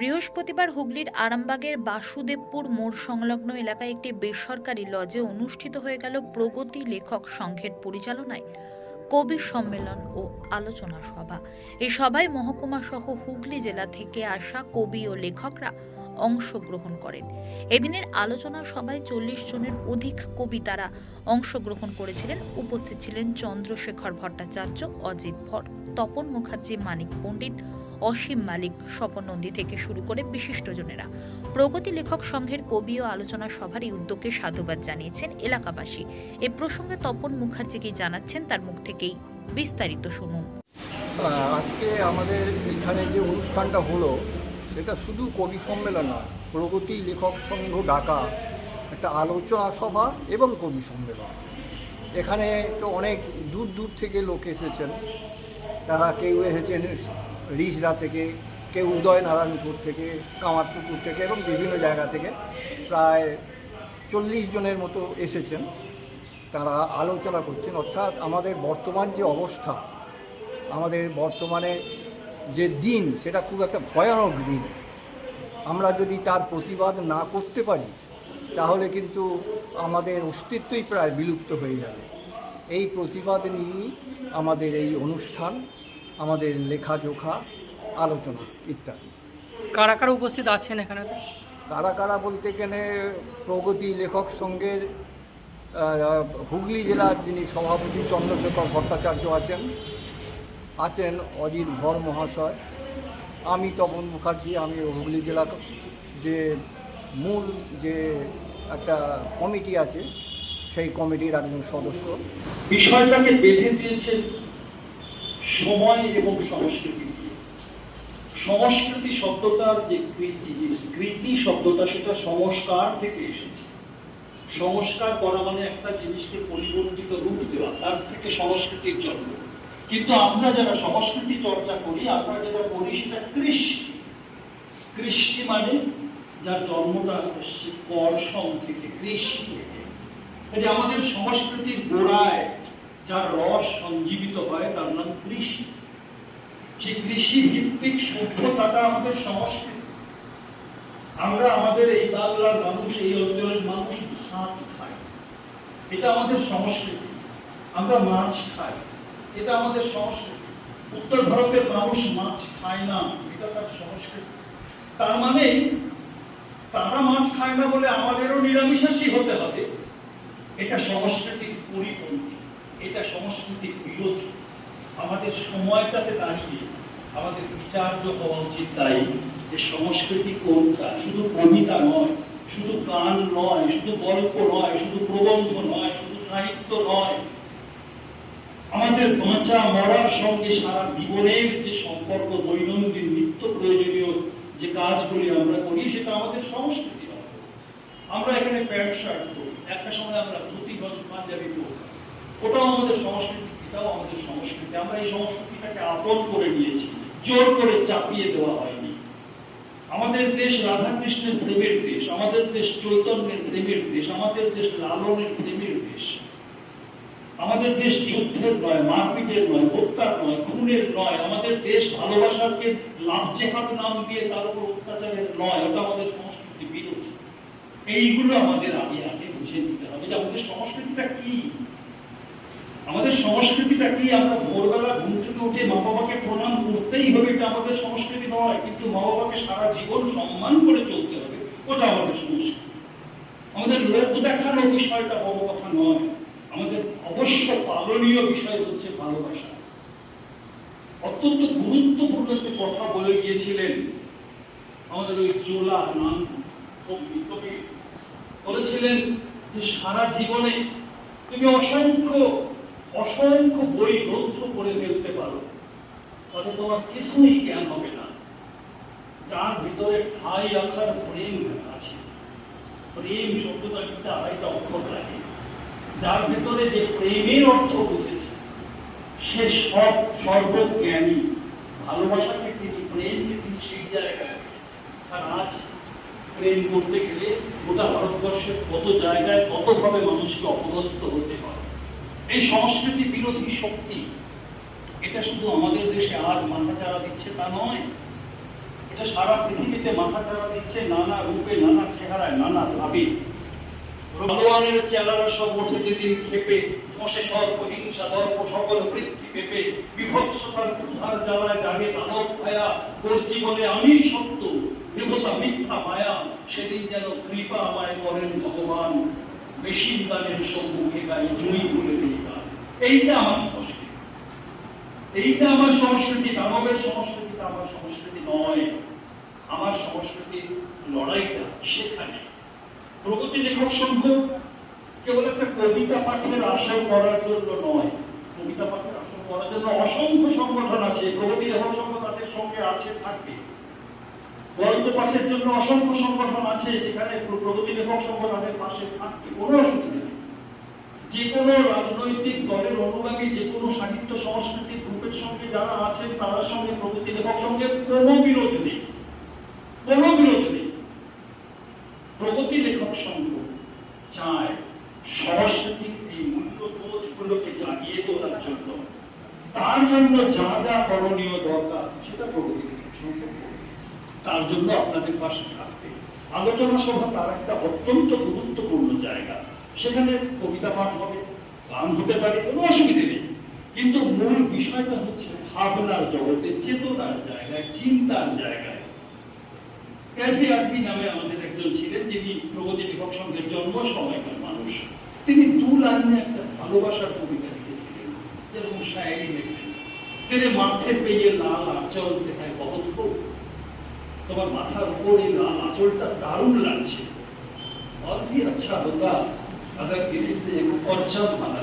বৃহস্পতিবার হুগলির আরামবাগের বাসুদেবপুর মোড় সংলগ্ন এলাকায় একটি বেসরকারি লজে অনুষ্ঠিত হয়ে গেল প্রগতি লেখক সংঘের পরিচালনায় কবি সম্মেলন ও আলোচনা সভা। এই সভায় মহকুমা সহ হুগলি জেলা থেকে আসা কবি ও লেখকরা অংশগ্রহণ করেন। এদিনের আলোচনা সভায় চল্লিশ জনের অধিক কবি তারা অংশগ্রহণ করেছিলেন। উপস্থিত ছিলেন চন্দ্রশেখর ভট্টাচার্য, অজিত ভট্ট, তপন মুখার্জি, মানিক পণ্ডিত অসীম মালিক স্বপন নন্দী থেকে শুরু করে বিশিষ্টজনেরা। প্রগতি লেখক সংঘের কবি ও আলোচনা সভার এই উদ্যোগকে সাধুবাদ জানিয়েছেন এলাকাবাসী। এ প্রসঙ্গে তপন মুখার্জি কি জানাচ্ছেন তার মুখ থেকেই বিস্তারিত শুনুন। আজকে আমাদের এখানে যে অনুষ্ঠানটা হলো সেটা শুধু কবি সম্মেলন নয়, প্রগতি লেখক সংঘ ডাকা একটা আলোচনা সভা এবং কবি সম্মেলন। এখানে তো অনেক দূর দূর থেকে লোক এসেছেন। তারা কেউ এসেছেন রিজরা থেকে কেউ উদয়নারায়ণপুর থেকে, কামারপুকুর থেকে এবং বিভিন্ন জায়গা থেকে প্রায় চল্লিশ জনের মতো এসেছেন। তারা আলোচনা করছেন। অর্থাৎ আমাদের বর্তমান যে অবস্থা, আমাদের বর্তমানে যে দিন, সেটা খুব একটা ভয়ানক দিন। আমরা যদি তার প্রতিবাদ না করতে পারি, তাহলে কিন্তু আমাদের অস্তিত্বই প্রায় বিলুপ্ত হয়ে যাবে। এই প্রতিবাদ নিয়েই আমাদের এই অনুষ্ঠান আমাদের লেখাজোখা আলোচনা ইত্যাদি। কারা কারা উপস্থিত আছেন এখানে? কারা কারা বলতে গেলে প্রগতি লেখক সংঘের হুগলি জেলার যিনি সভাপতি চন্দ্রশেখর ভট্টাচার্য আছেন আছেন অজিত ভর মহাশয়। আমি তপন মুখার্জি আমি হুগলি জেলা যে মূল যে একটা কমিটি আছে সেই কমিটির একজন সদস্য। বিষয়টাকে বেঁধে দিয়েছে সময় এবং সংস্কৃতি। দিয়ে। সংস্কৃতি শব্দটার যে কৃতি যে স্মৃতি শব্দটা সেটা সংস্কার থেকে এসেছে। সংস্কার করা মানে একটা জিনিসকে পরিবর্তিত রূপ দেওয়া, তার থেকে সংস্কৃতির জন্ম। কিন্তু আমরা যারা সংস্কৃতি চর্চা করি, আমরা যেটা করি সেটা কৃষ্টি। কৃষ্টি মানে যার জন্মটা এসছে কর্ষণ থেকে কৃষি থেকে। আমাদের সংস্কৃতির গোড়ায় যার রস সঞ্জীবিত হয়, তার নাম কৃষি। সেই কৃষি ভিত্তিক সভ্যতাটা আমাদের সংস্কৃতি। আমরা আমাদের এই বাংলার মানুষ, এই অঞ্চলের মানুষ ভাত খাই। এটা আমাদের সংস্কৃতি। আমরা মাছ খাই। এটা আমাদের সংস্কৃতি। উত্তর ভারতের মানুষ মাছ খায় না, এটা তার সংস্কৃতি। তার মানে তারা মাছ খায় না বলে আমাদেরও নিরামিষাসী হতে হবে। এটা সংস্কৃতির পরিপন্থী। এটা সংস্কৃতির বিরোধী। আমাদের সময়টাতে দাঁড়িয়ে আমাদের বিচার্য হওয়া উচিত তাই, যে সংস্কৃতি কোনটা? শুধু কবিতা নয়, শুধু গান নয়, শুধু গল্প নয়, শুধু প্রবন্ধ নয়, শুধু সাহিত্য নয়। আমাদের বাঁচা, মরার সঙ্গে সারা জীবনের যে সম্পর্ক, দৈনন্দিন নিত্য প্রয়োজনীয় যে কাজগুলি আমরা করি, সেটা আমাদের সংস্কৃতি নয়। আমরা এখানে প্যান্ট শার্ট পরি একটা সময় আমরা ধুতি পাঞ্জাবি পরি। ওটাও আমাদের সংস্কৃতি এটাও আমাদের সংস্কৃতি। আমরা এই সংস্কৃতিটাকে আপন করে নিয়েছি, জোর করে চাপিয়ে দেওয়া হয়নি। আমাদের দেশ রাধাকৃষ্ণের প্রেমের দেশ, আমাদের দেশ চৈতন্যের প্রেমের দেশ, আমাদের দেশ লালনের প্রেমের দেশ। আমাদের দেশ যুদ্ধের নয়, মারপিটের নয়, হত্যার নয়, খুনের নয়, আমাদের দেশ ভালোবাসাকে লাভ জেহাদ নাম দিয়ে তার উপর অত্যাচারের নয়, ওটা আমাদের সংস্কৃতি বিরোধী। এইগুলো আমাদের আগে আগে বুঝে নিতে হবে যে আমাদের সংস্কৃতিটা কি? সংস্কৃতিটা কি? আমরা ভোরবেলা ঘুম থেকে উঠে মা বাবাকে প্রণাম করতেই হবে, এটা আমাদের সংস্কৃতি নয়, কিন্তু মা বাবাকে সারা জীবন সম্মান করে চলতে হবে। ওটা আমাদের সংস্কৃতি। আমাদের লোক দেখানো বিষয়টা বড় কথা নয়। আমাদের অবশ্য পালনীয় বিষয় হচ্ছে ভালোবাসা। অত্যন্ত গুরুত্বপূর্ণ একটা কথা বলে গিয়েছিলেন আমাদের ওই চোলা নাম কবি। বলেছিলেন যে সারা জীবনে তুমি অসংখ্য অসংখ্য বই গ্রন্থ পড়ে ফেলতে পারো তাতে তোমার কিছুই জ্ঞান হবে না। যার ভিতরে ঠাই রাখার প্রেম আছে। প্রেম শব্দটা কিন্তু আড়াইটা অক্ষর লাগে যার ভেতরে যে প্রেমের অর্থ বুঝেছে সে সব সর্বজ্ঞানী। ভালোবাসাকে তিনি প্রেমকে তিনি সেই জায়গায় আজ প্রেম করতে গেলে গোটা ভারতবর্ষের কত জায়গায় কতভাবে মানুষকে অপদস্থ হতে হয় এই সংস্কৃতি বিরোধী শক্তি, এটা শুধু আমাদের দেশে আজ মাথা চারা দিচ্ছে তা নয়, এটা সারা পৃথিবীতে মাথা চাড়া দিচ্ছে নানা রূপে, নানা চেহারায়, নানা ভাবে। ভগবানের চেলারা সব ওঠে যেদিন খেপে সর্ব হিংসা দর্প সকল বৃদ্ধি পেপে, বিভৎসতার জ্বালায় জাগে ভায়া আমি সত্য, দেবতা মিথ্যা মায়া, সেদিন যেন কৃপা আমায় করেন ভগবান। মেশিন গানের সম্মুখে গাই জুই বলে দিই এইটা আমার সংস্কৃতি। এইটা আমার সংস্কৃতি দানবের সংস্কৃতিটা আমার সংস্কৃতি নয়। আমার সংস্কৃতির লড়াইটা সেখানে। প্রগতি লেখক সংঘ কেবল একটা কবিতা পাঠের আসর করার জন্য নয়। কবিতা পাঠের আসর করার জন্য অসংখ্য সংগঠন আছে। প্রগতি লেখক সংঘ তাদের সঙ্গে আছে, থাকবে। গল্প পাঠের জন্য অসংখ্য সংগঠন আছে, সেখানে প্র- প্রগতি লেখক সংঘ তাদের পাশে থাকবে। কোনো অসুবিধা যে কোনো রাজনৈতিক দলের অনুগামী যে কোনো সাহিত্য, সংস্কৃতি গ্রুপের সঙ্গে যারা আছেন তার সঙ্গে প্রগতি লেখক সঙ্গে কোনো বিরোধ নেই। কোনো বিরোধ নেই। প্রগতি লেখক সংঘ চায় সাংস্কৃতিক এই মূল্যবোধগুলোকে জাগিয়ে তোলার জন্য। তার জন্য যা যা করণীয় দরকার, সেটা প্রগতি লেখক সংঘ তার জন্য আপনাদের পাশে থাকবে আলোচনা সভা তার একটা অত্যন্ত গুরুত্বপূর্ণ জায়গা। সেখানে কবিতা পাঠ হবে গান হতে পারে কোনো অসুবিধে নেই কিন্তু মূল বিষয়টা হচ্ছে ভাবনার জগতে চেতনার জায়গায় চিন্তার জায়গায় ক্যাফে আজমি নামে আমাদের একজন ছিলেন যিনি প্রগতি লেখক সংঘের জন্ম সময়কার মানুষ তিনি দু লাইনে একটা ভালোবাসার কবিতা লিখেছিলেন যেরকম শায়েরি লেখেন তেরে মাথে পেয়ে লাল আঁচল দেখায় বহুত খুব তোমার মাথার উপর এই লাল আঁচলটা দারুণ লাগছে और भी अच्छा होता अगर किसी से एक परचम मांगा